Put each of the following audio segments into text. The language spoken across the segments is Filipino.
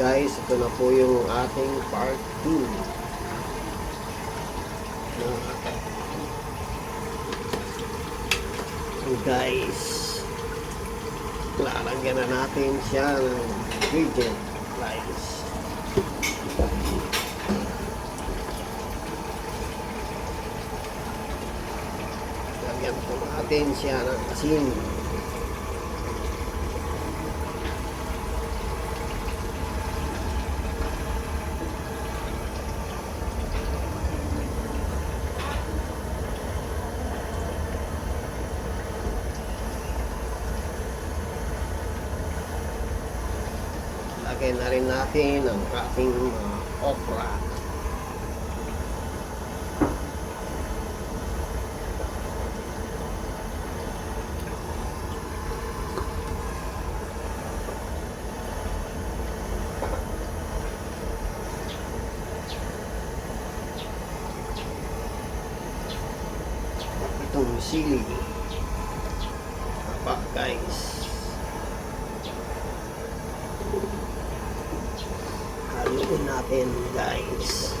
guys, ito na po yung ating part 2. So guys, lalagyan na natin siya ng ingredient guys. Lagyan po natin siya ng asin. Lagyan na rin natin ang ating mga okra. Itong sili. Apa guys. Natin guys.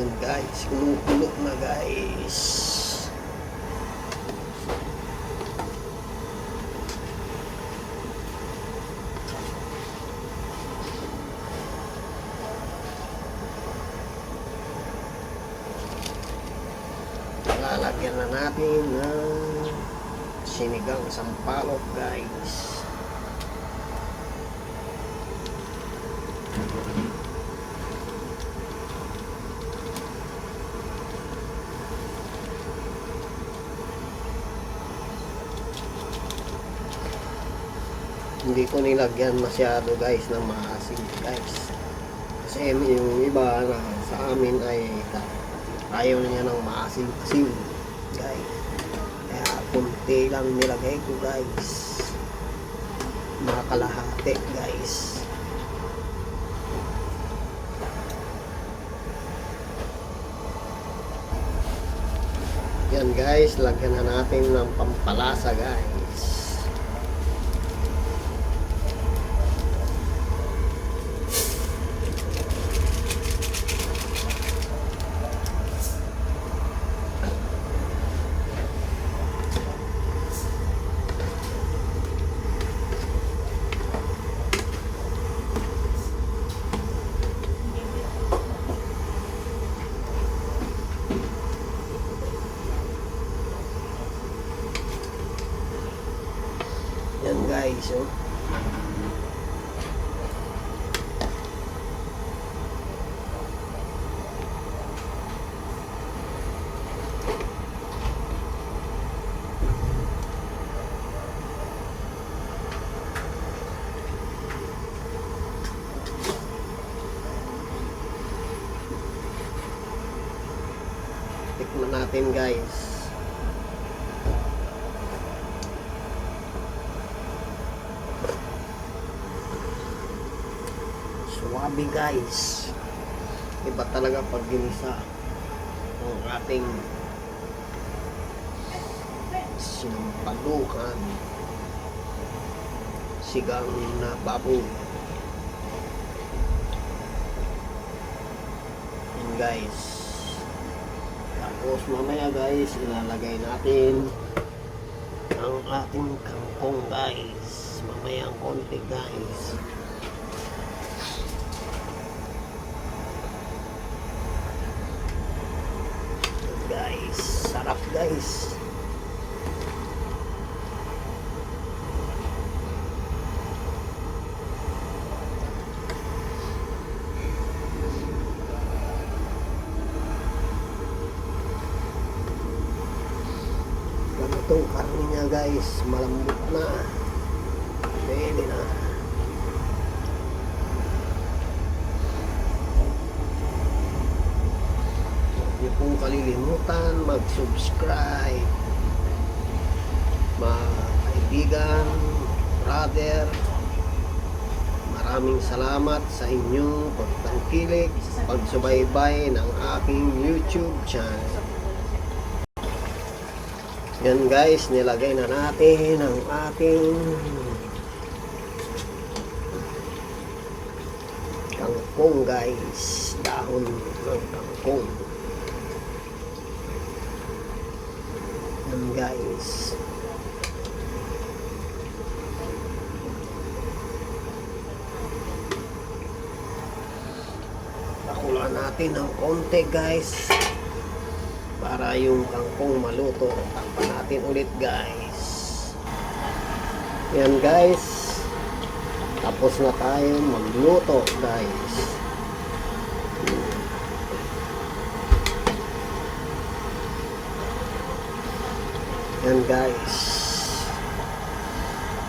Yun guys, kumukulo na guys. Lalagyan na natin ng sinigang sampalok guys. Hindi ko nilagyan masyado guys ng maasim guys kasi yung iba na sa amin ay ayaw niya ng maasim asim guys. Kaya kunti lang nilagay ko guys. Mga guys. Yan guys. Lagyan na natin ng pampalasa guys Yan guys, oh. Tikman natin guys. Suwabe guys. Iba talaga pag ginisa ang ating sinampalukan sigang na baboy. Yan guys. Tapos mamaya guys, ilalagay natin ang ating kangkong guys. Mamaya ang konti guys. guys. Sarap guys. Ganitong karne niya na guys, malambot na. Pwede na. Huwag niyo pong kalilimutan mag-subscribe. Mga kaibigan, brother, maraming salamat sa inyong pagtangkilik, pagsubaybay ng aking YouTube channel. Yan guys, nilagay na natin ang ating kangkong guys. Dahon ng kangkong. Yan guys. Pakulaan natin ng konti guys para yung kangkong maluto. Takpan natin ulit guys. Yan guys. Tapos na tayo magluto guys. Yan guys.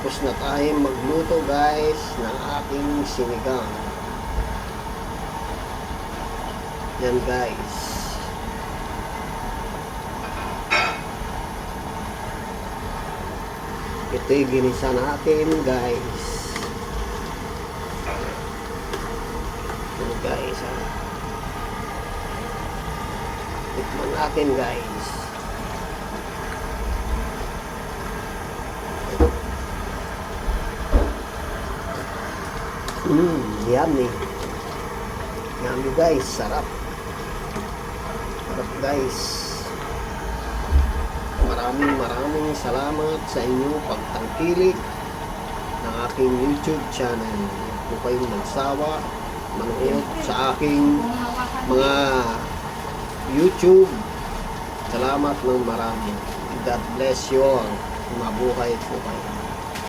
Tapos na tayo magluto guys ng ating sinigang. Yan guys. Ito'y ginisa natin, guys. Ito, guys, ha. Tikman natin, guys. Mmm, yummy. Yummy, guys. Sarap. Sarap, guys. Maraming maraming salamat sa inyong pagtangkilik ng aking YouTube channel. Huwag po kayong magsawa manood sa aking mga YouTube. Salamat ng marami. God bless you all. Mabuhay po kayo.